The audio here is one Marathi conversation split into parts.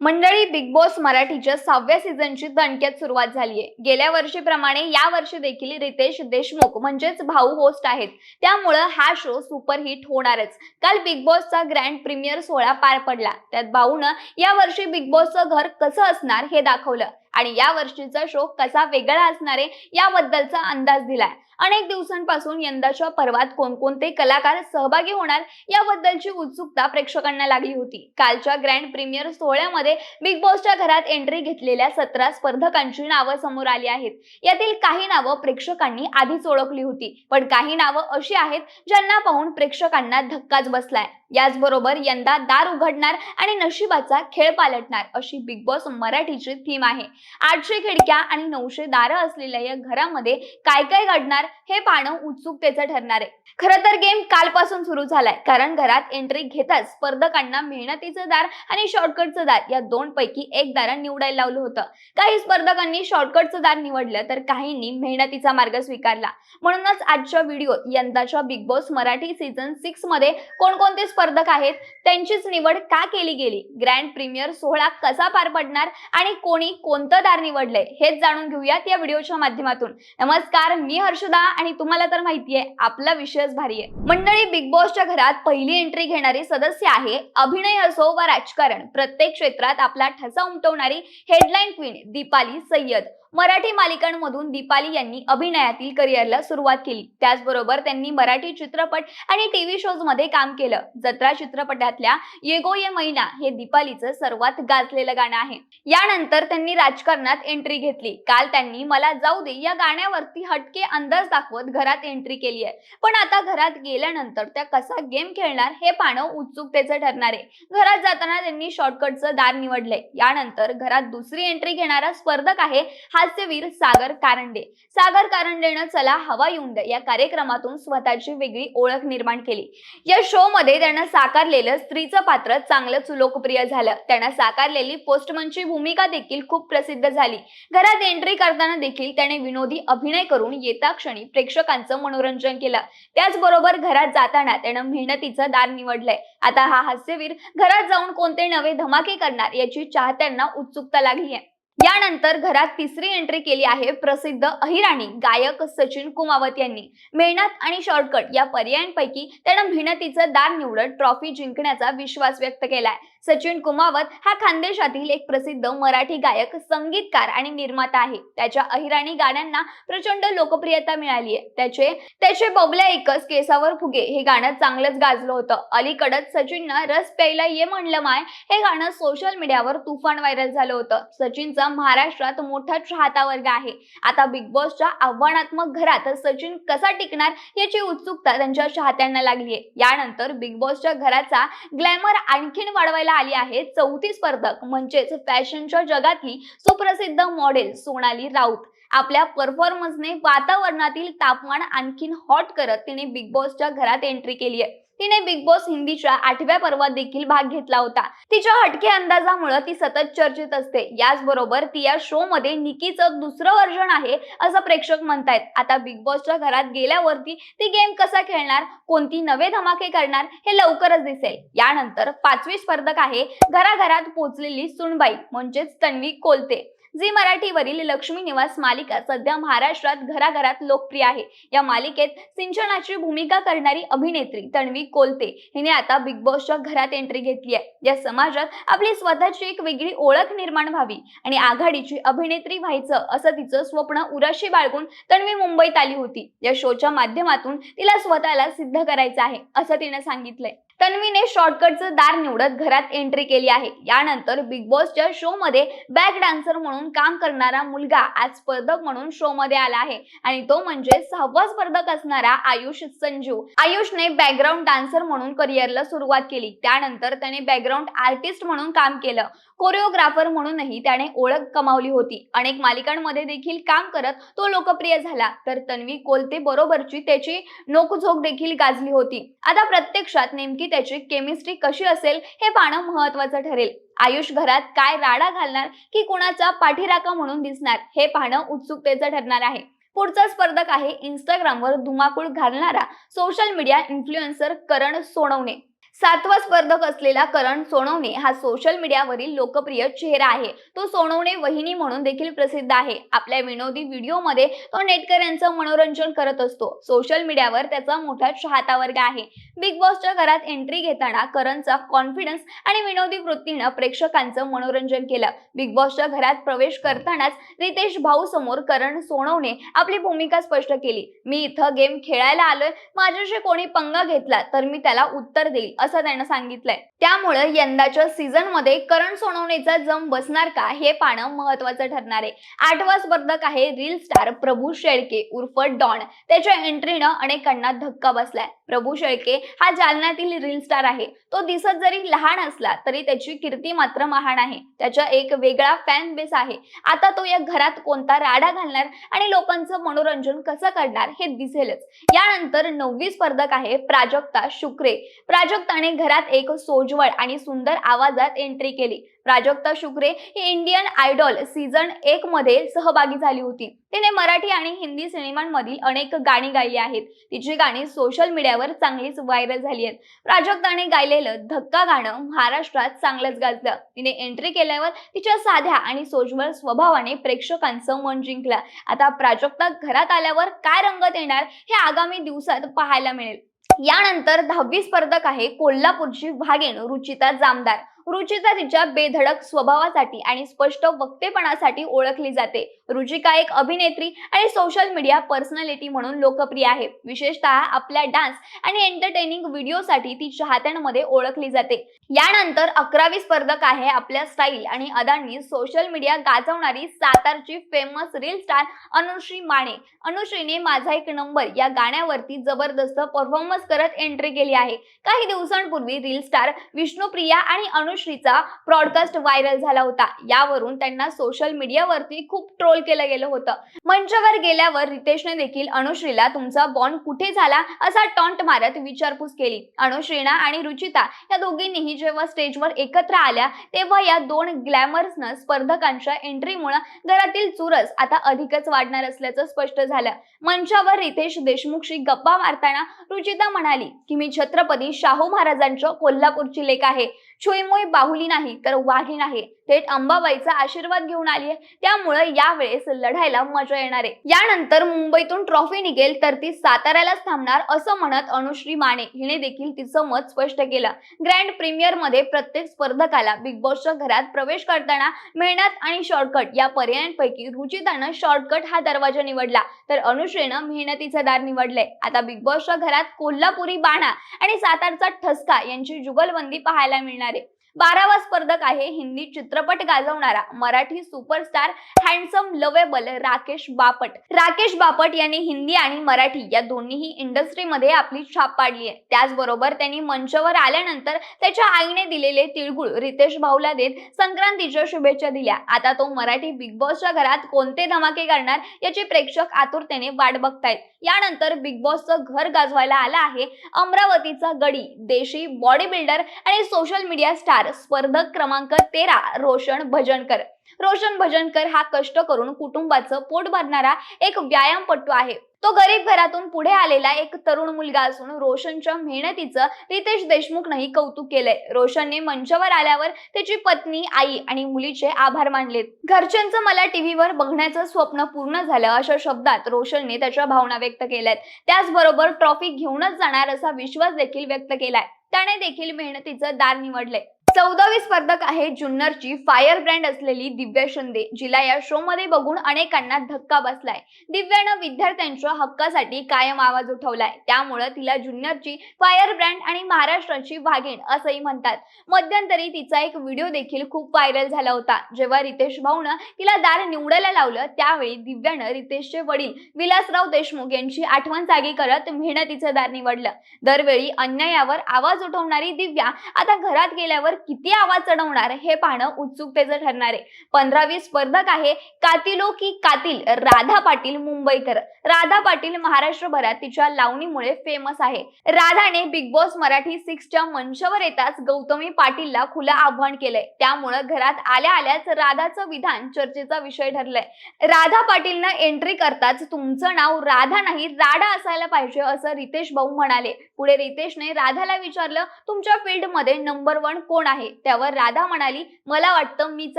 मंडळी बिग बॉस मराठीच्या सहाव्या सीझनची दणक्यात सुरुवात झालीय. गेल्या वर्षीप्रमाणे या वर्षी देखील रितेश देशमुख म्हणजेच भाऊ होस्ट आहेत. त्यामुळं हा शो सुपरहिट होणारच. काल बिग बॉसचा ग्रँड प्रीमियर सोहळा पार पडला. त्यात भाऊनं या वर्षी बिग बॉसचं घर कसं असणार हे दाखवलं. आणि या वर्षीचा शो कसा वेगळा असणार आहे याबद्दलचा अंदाज दिलाय. अनेक दिवसांपासून यंदाच्या पर्वात कोणकोणते कलाकार सहभागी होणार याबद्दलची उत्सुकता प्रेक्षकांना लागली होती. कालच्या ग्रँड प्रीमियर सोहळ्यामध्ये बिग बॉसच्या घरात एंट्री घेतलेल्या सतरा स्पर्धकांची नावं समोर आली आहेत. यातील काही नावं प्रेक्षकांनी आधीच ओळखली होती पण काही नावं अशी आहेत ज्यांना पाहून प्रेक्षकांना धक्काच बसलाय. याचबरोबर यंदा दार उघडणार आणि नशिबाचा खेळ पालटणार अशी बिग बॉस मराठीची थीम आहे. आठशे खिडक्या आणि नऊशे दारं असलेल्या या घरामध्ये काय काय घडणार हे पाहणं उत्सुकतेचं ठरणार आहे. खरं तर गेम कालपासून सुरू झालाय कारण घरात एंट्री घेताच स्पर्धकांना मेहनतीचं दार आणि शॉर्टकटचं दार या दोन पैकी एक दार निवडायला लावलं होतं. काही स्पर्धकांनी शॉर्टकटचं दार निवडलं तर काहींनी मेहनतीचा मार्ग स्वीकारला. म्हणूनच आजच्या व्हिडिओत यंदाच्या बिग बॉस मराठी सीझन सिक्समध्ये कोणकोणते स्पर्धक आहेत त्यांचीच निवड का केली गेली? ग्रँड प्रीमियर सोहळा कसा पार पडणार आणि कोणी कोणत्या दार निवडलंय हेच जाणून घेऊयात या व्हिडिओच्या माध्यमातून. नमस्कार मी हर्षदा आणि तुम्हाला तर माहितीये आपला विषयच भारी आहे. मंडळी बिग बॉसच्या घरात पहिली एंट्री घेणारी सदस्य आहे अभिनय असो वा राजकारण. प्रत्येक क्षेत्रात आपला ठसा उमटवणारी हेडलाईन क्वीन दीपाली सय्यद. मराठी मालिकांमधून दीपाली यांनी अभिनयातील करिअरला सुरुवात केली. त्याचबरोबर त्यांनी मराठी चित्रपट आणि टीव्ही शोजमध्ये काम केलं. जत्रा चित्रपटातल्या येगो ये मैना हे दीपालीचं सर्वात गाजलेलं गाणं आहे. यानंतर त्यांनी राजकारणात एंट्री घेतली. काल त्यांनी मला जाऊ दे या गाण्यावरती हटके अंदाज दाखवत घरात एंट्री केली आहे. पण आता घरात गेल्यानंतर त्या कसा गेम खेळणार हे पाहणं उत्सुकतेचं ठरणार आहे. घरात जाताना त्यांनी शॉर्टकटचं दार निवडलंय. यानंतर घरात दुसरी एंट्री घेणारा स्पर्धक आहे हा हास्यवीर सागर कारंडे. सागर कारंडेनं चला हवा येऊन द्या या कार्यक्रमातून स्वतःची वेगळी ओळख निर्माण केली. या शो मध्ये त्यानं साकारलेलं स्त्रीचं पात्र चांगलंच लोकप्रिय झालं. त्यानं साकारलेली पोस्टमनची भूमिका देखील खूप प्रसिद्ध झाली. घरात एंट्री करताना देखील त्याने विनोदी अभिनय करून येता क्षणी प्रेक्षकांचं मनोरंजन केलं. त्याचबरोबर घरात जाताना त्यानं मेहनतीचं दार निवडलंय. आता हा हास्यवीर घरात जाऊन कोणते नवे धमाके करणार याची चाहत्यांना उत्सुकता लागली आहे यानंतर घरात तिसरी एंट्री केली आहे प्रसिद्ध अहिराणी गायक सचिन कुमावत यांनी. मेहनत आणि शॉर्टकट या पर्यायांपैकी त्यानं मेहनतीचं दार निवडत ट्रॉफी जिंकण्याचा विश्वास व्यक्त केलाय. सचिन कुमावत हा खानदेशातील एक प्रसिद्ध मराठी गायक संगीतकार आणि निर्माता आहे. त्याच्या अहिराणी गाण्यांना प्रचंड लोकप्रियता मिळाली आहे. त्याचे त्याचे बबल्या एकच केसावर फुगे हे गाणं चांगलंच गाजलं होतं. अलीकडच सचिननं रस प्यायला ये म्हणलं माय हे गाणं सोशल मीडियावर तुफान व्हायरल झालं होतं. सचिनचा महाराष्ट्रात मोठा चाहता वर्ग आहे. आता बिग बॉसच्या आव्हानात्मक घरात सचिन कसा टिकणार याची उत्सुकता त्यांच्या चाहत्यांना लागली आहे. यानंतर बिग बॉसच्या घराचा ग्लॅमर आणखीन वाढवायला आली आहे. चौथी स्पर्धक म्हणजेच फॅशनच्या जगातली सुप्रसिद्ध मॉडेल सोनाली राऊत. आपल्या परफॉर्मन्सने वातावरणातील तापमान आणखीन हॉट करत तिने बिग बॉसच्या घरात एंट्री केली आहे. तिने बिग बॉस हिंदीच्या आठव्या पर्वात देखील भाग घेतला होता. तिच्या हटके अंदाजामुळे ती सतत चर्चेत असते. याचबरोबर ती या शो मध्ये निकीचं दुसरं वर्जन आहे असं प्रेक्षक म्हणतायत. आता बिग बॉसच्या घरात गेल्यावरती ती गेम कसा खेळणार कोणती नवे धमाके करणार हे लवकरच दिसेल. यानंतर पाचवी स्पर्धक आहे घराघरात पोचलेली सुनबाई म्हणजेच तन्वी कोलते. झी मराठीवरील लक्ष्मी निवास मालिका सध्या महाराष्ट्रात घराघरात लोकप्रिय आहे. या मालिकेत सिंचनाची भूमिका करणारी अभिनेत्री तन्वी कोलते हिने आता बिग बॉसच्या घरात एंट्री घेतली आहे. या समाजात आपली स्वतःची एक वेगळी ओळख निर्माण व्हावी आणि आघाडीची अभिनेत्री व्हायचं असं तिचं स्वप्न उराशी बाळगून तन्वी मुंबईत आली होती. या शोच्या माध्यमातून तिला स्वतःला सिद्ध करायचं आहे असं तिने सांगितलंय. तन्वीने शॉर्टकटचं दार निवडत घरात एंट्री केली आहे. यानंतर बिग बॉसच्या शो मध्ये बॅक डान्सर म्हणून काम करणारा मुलगा आज स्पर्धक म्हणून शो मध्ये आला आहे. आणि तो म्हणजे सहावा स्पर्धक असणारा आयुष संजू. आयुषने बॅकग्राऊंड डान्सर म्हणून करिअरला सुरुवात केली. त्यानंतर त्याने बॅकग्राऊंड आर्टिस्ट म्हणून काम केलं. कोरिओग्राफर म्हणूनही त्याने ओळख कमावली होती. अनेक मालिकांमध्ये देखील काम करत तो लोकप्रिय झाला. तर तन्वी कोलते बरोबरची त्याची नोकझोक देखील गाजली होती. आता प्रत्यक्षात नेमकी त्याची केमिस्ट्री कशी असेल हे पाहणं महत्वाचं ठरेल. आयुष घरात काय राडा घालणार की कुणाचा पाठीराका म्हणून दिसणार हे पाहणं उत्सुकतेचं ठरणार आहे. पुढचा स्पर्धक आहे इंस्टाग्रामवर धुमाकूळ घालणारा social media influencer Karan Sonawane. सातवा स्पर्धक असलेला करण सोनवणे हा सोशल मीडियावरील लोकप्रिय चेहरा आहे. तो सोनवणे वहिनी म्हणून देखील प्रसिद्ध आहे. आपल्या विनोदी व्हिडिओमध्ये तो नेटकऱ्यांचं मनोरंजन करत असतो. सोशल मीडियावर त्याचा मोठा चाहता वर्ग आहे. बिग बॉसच्या घरात एंट्री घेताना करणचा कॉन्फिडन्स आणि विनोदी वृत्तीनं प्रेक्षकांचं मनोरंजन केलं. बिग बॉसच्या घरात प्रवेश करतानाच रितेश भाऊ समोर करण सोनवणे आपली भूमिका स्पष्ट केली. मी इथं गेम खेळायला आलोय. माझ्याशी कोणी पंगा घेतला तर मी त्याला उत्तर देईल. असं त्यानं सांगितलंय. त्यामुळे यंदाच्या सीझनमध्ये करण सोनवणेचा जम बसणार का हे पाहणं महत्वाचं ठरणार आहे. आठवा स्पर्धक आहे रील स्टार प्रभू शेळके उर्फ डॉन. त्याच्या एंट्रीनं अनेकांना धक्का बसलाय. प्रभू शेळके हा जालन्यातील रील स्टार आहे. तो दिसत जरी लहान असला तरी त्याची कीर्ती मात्र महान आहे. त्याचा एक वेगळा फॅन बेस आहे. आता तो या घरात कोणता राडा घालणार आणि लोकांचं मनोरंजन कसं करणार हे दिसेलच. यानंतर नववी स्पर्धक आहे प्राजक्ता शुक्रे. प्राजक्ता त्याने घरात एक सोज्वळ आणि सुंदर आवाजात एंट्री केली. प्राजक्ता शुक्रे ही इंडियन आयडॉल सीझन एक मध्ये सहभागी झाली होती. तिने मराठी आणि हिंदी सिनेमांमधील अनेक गाणी गायली आहेत. तिची गाणी सोशल मीडियावर चांगलीच व्हायरल झाली आहेत. प्राजक्ताने गायलेलं धक्का गाणं महाराष्ट्रात चांगलंच गाजलं. तिने एंट्री केल्यावर तिच्या साध्या आणि सोज्वळ स्वभावाने प्रेक्षकांचं मन जिंकलं. आता प्राजक्ता घरात आल्यावर काय रंगत येणार हे आगामी दिवसात पाहायला मिळेल. यानंतर दहावी स्पर्धक आहे कोल्हापूरची वाघेण रुचिता जामदार. रुचिता तिच्या बेधडक स्वभावासाठी आणि स्पष्ट वक्तेपणासाठी ओळखली जाते. रुचिका एक अभिनेत्री आणि सोशल मीडिया पर्सनॅलिटी म्हणून लोकप्रिय आहे. विशेषतः आपल्या डान्स आणि एंटरटेनिंग व्हिडिओसाठी ती चाहत्यांमध्ये ओळखली जाते. यानंतर अकरावी स्पर्धक आहे आपल्या स्टाईल आणि अदांनी सोशल मीडिया गाजवणारी सातारची famous reel star Anushri Mane. अनुश्रीने माझा एक नंबर या गाण्यावरती जबरदस्त परफॉर्मन्स करत एंट्री केली आहे. काही दिवसांपूर्वी रील स्टार विष्णुप्रिया आणि अनुश्रीचा ब्रॉडकास्ट व्हायरल झाला होता. यावरून त्यांना सोशल मीडियावरती खूप ट्रोल केलं गेलं होतं. मंचावर गेल्यावर रितेशने देखील अनुश्रीला तुमचा बॉन्ड कुठे झाला असा टॉन्ट मारत विचारपूस केली. अनुश्रीना आणि रुचिता या दोघींनीही जेव्हा स्टेजवर एकत्र आल्या तेव्हा या दोन ग्लॅमर्सनं स्पर्धकांच्या एंट्रीमुळे घरातील चुरस आता अधिकच वाढणार असल्याचं स्पष्ट झालं. मंचावर रितेश देशमुखशी गप्पा मारताना रुचिता म्हणाली की मी छत्रपती शाहू महाराजांच्या कोल्हापूरची लेख आहे. छुईमुई बाहुली नाही तर वाघीण नाही. थेट अंबाबाईचा आशीर्वाद घेऊन आली आहे. त्यामुळे यावेळेस लढायला मजा येणार आहे. यानंतर मुंबईतून ट्रॉफी निघेल तर ती साताऱ्यालाच थांबणार असं म्हणत अनुश्री माने. हिने देखील तिचं मत स्पष्ट केलं. ग्रँड प्रीमियरमध्ये प्रत्येक स्पर्धकाला बिग बॉसच्या घरात प्रवेश करताना मेहनत आणि शॉर्टकट या पर्यायांपैकी रुचितानं शॉर्टकट हा दरवाजा निवडला. तर अनुश्रीनं मेहनतीचं दार निवडलंय. आता बिग बॉसच्या घरात कोल्हापुरी बाणा आणि सातारचा ठसका यांची जुगलबंदी पाहायला मिळणार आहे. बारावा स्पर्धक आहे हिंदी चित्रपट गाजवणारा Marathi superstar handsome lovable Rakesh Bapat. Rakesh Bapat यांनी हिंदी आणि मराठी या दोन्हीही इंडस्ट्रीमध्ये आपली छाप पाडली आहे. त्याचबरोबर त्यांनी मंचावर आल्यानंतर त्याच्या आईने दिलेले तिळगुळ रितेश भाऊला देत संक्रांतीच्या शुभेच्छा दिल्या. आता तो मराठी बिग बॉसच्या घरात कोणते धमाके करणार याची प्रेक्षक आतुरतेने वाट बघतायत. यानंतर बिग बॉसचं घर गाजवायला आला आहे अमरावतीचा गडी देशी बॉडी बिल्डर आणि सोशल मीडिया स्टार स्पर्धक क्रमांक तेरा रोशन भजनकर. रोशन भजनकर हा कष्ट करून कुटुंबाचं पोट भरणारा एक व्यायामपटू आहे. तो गरीब घरातून पुढे आलेला एक तरुण मुलगा असून रोशनच्या मेहनतीचं रितेश देशमुखनंही कौतुक केलंय. रोशनने मंचावर आल्यावर त्याची पत्नी आई आणि मुलीचे आभार मानलेत. घरच्यांचं मला टीव्हीवर बघण्याचं स्वप्न पूर्ण झालं अशा शब्दात रोशनने त्याच्या भावना व्यक्त केल्यात. त्याचबरोबर ट्रॉफी घेऊनच जाणार असा विश्वास देखील व्यक्त केलाय. त्याने देखील मेहनतीचं दार निवडलंय. चौदावी स्पर्धक आहे जुन्नरची फायर ब्रँड असलेली दिव्या शिंदे. जिला या शो मध्ये बघून अनेकांना धक्का बसलाय. दिव्यानं विद्यार्थ्यांच्या हक्कासाठी कायम आवाज उठवलाय. त्यामुळं तिला जुन्नरची फायर ब्रँड आणि महाराष्ट्राची वाघेण असंही म्हणतात. मध्यंतरी तिचा एक व्हिडिओ देखील खूप व्हायरल झाला होता. जेव्हा रितेश भाऊनं तिला दार निवडायला लावलं त्यावेळी दिव्यानं रितेशचे वडील विलासराव देशमुख यांची आठवण जागी करत मेहनतीचं दार निवडलं. दरवेळी अन्यायावर आवाज उठवणारी दिव्या आता घरात गेल्यावर किती आवाज चढवणार? हे पाहणं उत्सुकतेचं ठरणार आहे. पंधरावी स्पर्धक आहे कातिलो की कातील राधा पाटील मुंबईकर. राधा पाटील महाराष्ट्रभरात तिच्या लावणीमुळे फेमस आहे. राधाने बिग बॉस मराठी सिक्सच्या मंचावर येताच गौतमी पाटीलला खुलं आव्हान केलंय. त्यामुळं घरात आल्या आल्याच राधाचं विधान चर्चेचा विषय ठरलंय. राधा पाटीलनं एंट्री करताच तुमचं नाव राधा नाही राडा असायला पाहिजे असं रितेश भाऊ म्हणाले. पुढे रितेशने राधाला विचारलं तुमच्या फील्डमध्ये नंबर वन कोण आहे. त्यावर राधा म्हणाली मला वाटतं मीच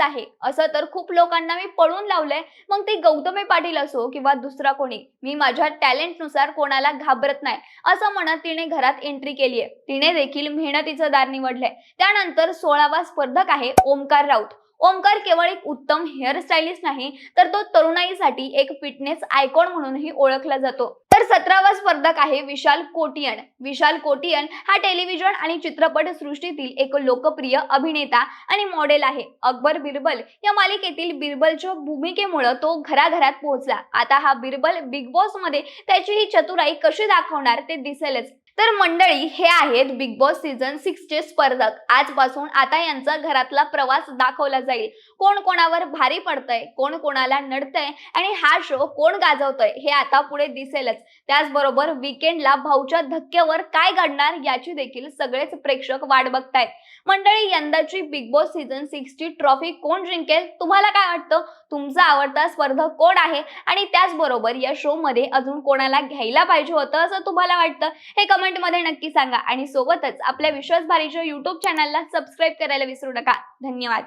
आहे. असं तर खूप लोकांना मी पळून लावलंय. मग ते गौतमी पाटील असो किंवा दुसरा कोणी मी माझ्या टॅलेंटनुसार कोणाला घाबरत नाही असं म्हणत तिने घरात एंट्री केली आहे तिने देखील मेहनतीचं दार निवडलंय. त्यानंतर सोळावा स्पर्धक आहे ओमकार राऊत. ओमकार केवळ एक उत्तम हेअरस्टाईलिस्ट नाही तर तो तरुणाईसाठी एक फिटनेस आयकॉन म्हणूनही ओळखला जातो. तर सतरावा स्पर्धक आहे विशाल कोटियन. विशाल कोटियन हा टेलिव्हिजन आणि चित्रपट सृष्टीतील एक लोकप्रिय अभिनेता आणि मॉडेल आहे. अकबर बिरबल या मालिकेतील बिरबलच्या भूमिकेमुळे तो घराघरात पोहोचला. आता हा बिरबल बिग बॉसमध्ये त्याची ही चतुराई कशी दाखवणार ते दिसेलच. तर मंडळी हे आहेत बिग बॉस सीझन सिक्स चे स्पर्धक. आजपासून आता यांचा घरातला प्रवास दाखवला जाईल. कोण कोणावर भारी पडतंय कोण कोणाला नडतंय आणि हा शो कोण गाजवतोय हे आता पुढे दिसेलच. त्याचबरोबर विकेंडला भाऊच्या धक्क्यावर काय घडणार याची देखील सगळेच प्रेक्षक वाट बघतायत. मंडळी यंदाची बिग बॉस सीझन सिक्स ची ट्रॉफी कोण जिंकेल तुम्हाला काय वाटतं? तुमचा आवडता स्पर्धक कोण आहे? आणि त्याचबरोबर या शो मध्ये अजून कोणाला घ्यायला पाहिजे होतं असं तुम्हाला वाटतं? हे कमेंटमध्ये नक्की सांगा. आणि सोबतच आपल्या विश्वास भारीच्या युट्यूब चॅनलला सबस्क्राईब करायला विसरू नका. धन्यवाद.